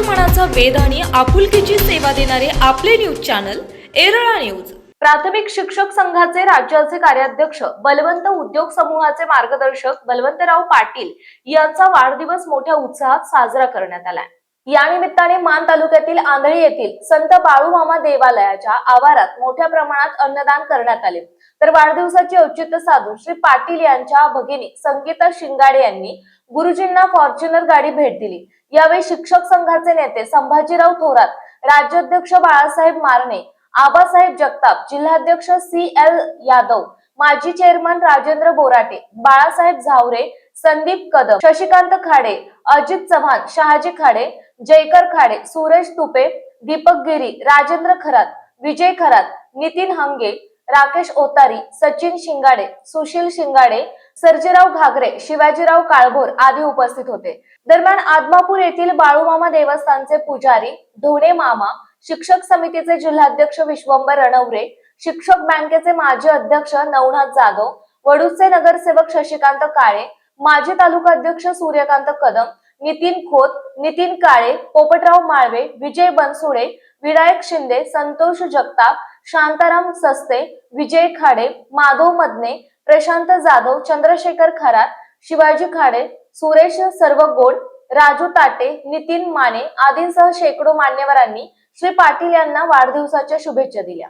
मनाचा वेद आणि आपुलकीची सेवा देणारे आपले न्यूज चॅनल एरळा न्यूज. प्राथमिक शिक्षक संघाचे राज्याचे कार्याध्यक्ष बलवंत उद्योग समूहाचे मार्गदर्शक बलवंतराव पाटील यांचा वाढदिवस मोठ्या उत्साहात साजरा करण्यात आलाय. या निमित्ताने मान तालुक्यातील आंधळी येथील संत बाळूमामा देवालयाच्या आवारात मोठ्या प्रमाणात अन्नदान करण्यात आले. तर वाढदिवसाचे औचित्य साधून श्री पाटील यांच्या भगिनी संगीता शिंगाडे यांनी गुरुजींना फॉर्च्युनर गाडी भेट दिली. यावेळी शिक्षक संघाचे नेते संभाजीराव थोरात राज्याध्यक्ष बाळासाहेब मारणे आबासाहेब जगताप जिल्हाध्यक्ष सी एल यादव माजी चेअरमन राजेंद्र बोराटे बाळासाहेब झावरे संदीप कदम शशिकांत खाडे अजित चव्हाण शहाजी खाडे जयकर खाडे सुरेश तुपे दीपक गिरी राजेंद्र खरात विजय खरात नितीन हंगे राकेश ओतारी सचिन शिंगाडे सुशील शिंगाडे सर्जेराव घागरे शिवाजीराव काळभोर आदी उपस्थित होते. दरम्यान आदमापूर येथील बाळूमामा देवस्थानचे पुजारी ढोणे मामा शिक्षक समितीचे जिल्हाध्यक्ष विश्वंबर रणवरे शिक्षक बँकेचे माजी अध्यक्ष नवनाथ जाधव वडूचे नगरसेवक शशिकांत काळे माजी तालुका अध्यक्ष सूर्यकांत कदम नितीन खोत नितीन काळे पोपटराव माळवे विजय बनसोडे विनायक शिंदे संतोष जगताप शांताराम सस्ते विजय खाडे माधव मदने प्रशांत जाधव चंद्रशेखर खरात शिवाजी खाडे सुरेश सर्वगोड राजू ताटे नितीन माने आदींसह शेकडो मान्यवरांनी श्री पाटील यांना वाढदिवसाच्या शुभेच्छा दिल्या.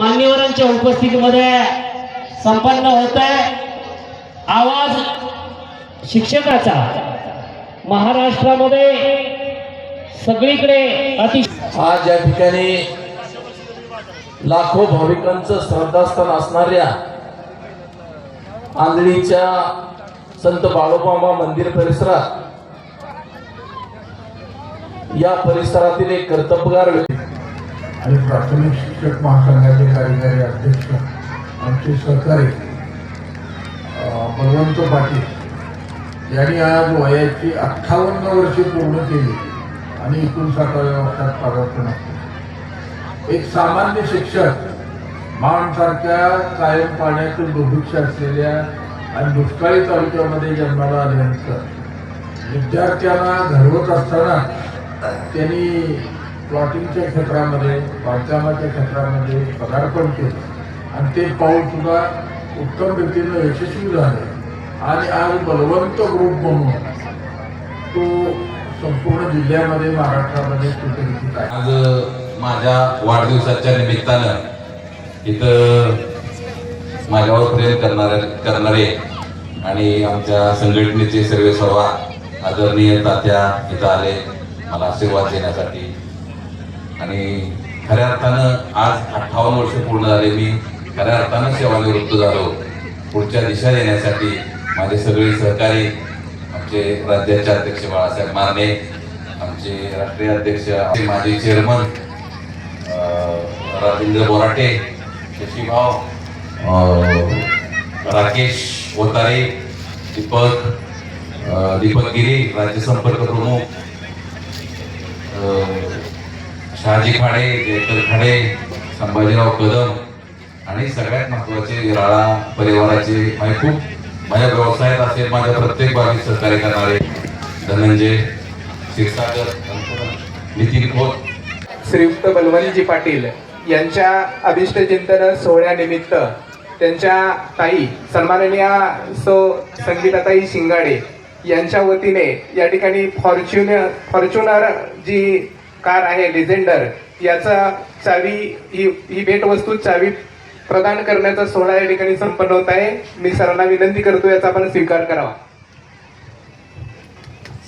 मान्यवरांच्या उपस्थितीमध्ये संपन्न होत आहे आवाज शिक्षकाचा. महाराष्ट्रामध्ये सगळीकडे अति आज या ठिकाणी लाखो भाविकांचं श्रद्धास्थान असणाऱ्या आंधळीच्या संत बाळोबाबा मंदिर परिसरात या परिसरातील एक कर्तबगार व्यक्ती आणि प्राथमिक शिक्षक महासंघाचे कार्यकारी अध्यक्ष आमचे सहकारी बलवंत पाटील यांनी आज वयाची अठ्ठावन्न वर्षे पूर्ण केली आणि एकोणसाठाव्या वर्षात पदार्पण एक सामान्य शिक्षक माणसारख्या कायम पाण्यातून दुर्भिक्ष असलेल्या आणि दुष्काळी तालुक्यामध्ये जन्माला आल्यानंतर विद्यार्थ्यांना घडवत असताना त्यांनी प्लॉटिंगच्या क्षेत्रामध्ये बांधकामाच्या क्षेत्रामध्ये पदार्पण केलं. आणि ते पाऊल सुद्धा उत्तम रीतीनं यशस्वी झाले. आणि आज बलवंत ग्रुप म्हणून तो संपूर्ण जिल्ह्यामध्ये महाराष्ट्रामध्ये सुपरिचित आहे. आज माझ्या वाढदिवसाच्या निमित्तानं इथं माझ्यावर प्रेम करणारे करणारे आणि आमच्या संघटनेचे सर्व सर्व आदरणीय तात्या इथं आले मला आशीर्वाद देण्यासाठी. आणि खऱ्या अर्थानं आज अठ्ठावन्न वर्ष पूर्ण झाले मी खऱ्या अर्थानं सेवानिवृत्त झालो. पुढच्या दिशा देण्यासाठी माझे सगळे सहकारी आमचे राज्याचे अध्यक्ष बाळासाहेब मारणे आमचे राष्ट्रीय अध्यक्ष माजी चेअरमन राजेंद्र बोराटे शशीभाव राकेश ओतारे दीपक दीपक गिरी राज्य संपर्क प्रमुख शहाजी खाडे जयकर खाडे संभाजीराव कदम आणि सगळ्यात महत्त्वाचे राळा परिवाराचे माझे खूप माझ्या व्यवसायात असेल माझ्या प्रत्येक बाबतीत सहकार्य करणारे धनंजय क्षीरसागर नितीन खोत. श्रीयुक्त बलवंतजी पाटील यांच्या अभिष्ट चिंतन सोहळ्यानिमित्त त्यांच्या ताई सन्माननीय सो संगीताताई शिंगाडे यांच्या वतीने या ठिकाणी फॉर्च्युन फॉर्च्युनर जी कार आहे लिजेंडर याचा चावी ही ही भेटवस्तू चावी प्रदान करण्याचा सोहळा या ठिकाणी संपन्न होत आहे. मी सरांना विनंती करतो याचा आपण स्वीकार करावा.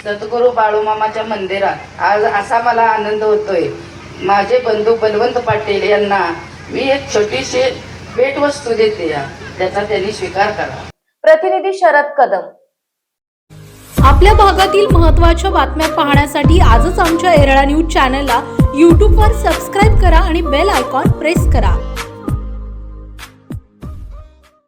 सद्गुरू बाळूमामाच्या मंदिरात आज असा मला आनंद होतोय. माझे बंधू बलवंत पाटील यांना मी एक छोटीशी भेटवस्तू देते या. त्याचा त्यांनी स्वीकार करा. प्रतिनिधी शरद कदम. आपल्या भागातील महत्त्वाच्या बातम्या पाहण्यासाठी आजच आमच्या एरळा न्यूज चॅनलला यूट्यूबवर सबस्क्राईब करा आणि बेल आयकॉन प्रेस करा.